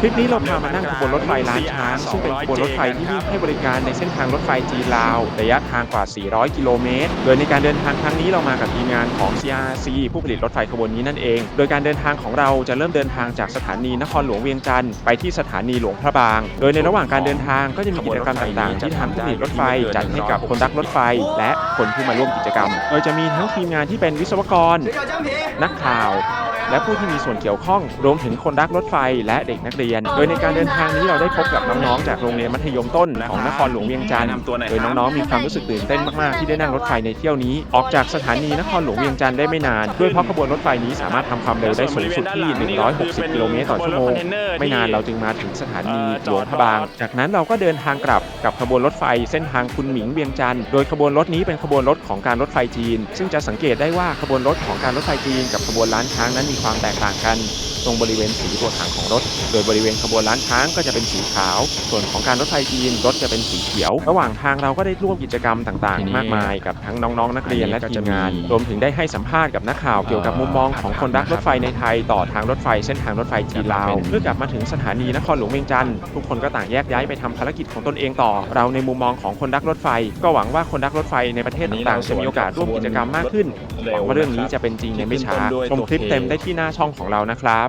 คลิปนี้เราพามานั่งขบวนรถไฟล้านช้าง ซึ่งเป็นขบวนรถไฟที่วิ่งให้บริการในเส้นทางรถไฟจีนลาว ระยะทางกว่า 400 กิโลเมตร โดยในการเดินทางครั้งนี้เรามากับทีมงานของ CRC ผู้ผลิตรถไฟขบวนนี้นั่นเอง โดยการเดินทางของเราจะเริ่มเดินทางจากสถานีนครหลวงเวียงจันทร์ไปที่สถานีหลวงพระบาง โดยในระหว่างการเดินทางก็จะมีกิจกรรมต่างๆ ที่ทางผู้ผลิตรถไฟจัดให้กับคนรักรถไฟ และคนที่มาร่วมกิจกรรม โดยจะมีทั้งทีมงานที่เป็นวิศวกร นักข่าว และผู้ที่มีส่วนเกี่ยวข้อง รวมถึงคนรักรถไฟและเด็กนักเรียน โดยในการเดินทางนี้เราได้พบกับน้องๆจากโรงเรียนมัธยมต้นของนครหลวงเวียงจันทร์โดยน้องๆมีความรู้สึกตื่นเต้นมากๆที่ได้นั่งรถไฟในเที่ยวนี้ ออกจากสถานีนครหลวงเวียงจันทร์ได้ไม่นานด้วยเพราะขบวนรถไฟนี้สามารถทำความเร็วได้สูงสุดที่ 160 กิโลเมตรต่อชั่วโมงไม่นานเราจึงมาถึงสถานีหลวงพระบาง จากนั้นเราก็เดินทางกลับกับขบวนรถไฟเส้นทางคุณหมิงเวียงจันทร์โดยขบวนรถนี้เป็นขบวนรถของการรถไฟจีน ซึ่งจะสังเกตได้ว่าขบวนรถของการรถไฟจีนกับขบวนล้านช้างนั้นมีความแตกต่างกัน ตรงบริเวณสีตัวถังของรถ โดยบริเวณขบวนล้านช้างก็จะเป็นสีขาว ส่วนของการรถไฟจีนรถจะเป็นสีเขียว ระหว่างทางเราก็ได้ร่วมกิจกรรมต่างทีนี้ๆมากมายกับทั้งน้องๆนักเรียนและอันนี้ก็ทีจะมงานมีรวมถึงได้ให้สัมภาษณ์กับนักข่าวเกี่ยวกับมุมมองของคนรักรถไฟในไทย ต่อทางรถไฟเส้นทางรถไฟจีนลาวเมื่อกลับมาถึงสถานีนครหลวงเวียงจันทร์ทุกคนก็ต่างแยกย้ายไปทำภารกิจของตนเองต่อ เราในมุมมองของคนรักรถไฟ ก็หวังว่าคนรักรถไฟในประเทศต่างๆจะมีโอกาสร่วมกิจกรรมมากขึ้นหวังว่าเรื่องนี้จะเป็นจริงในไม่ช้าชมคลิปเต็มได้ที่หน้าช่องของเรานะครับ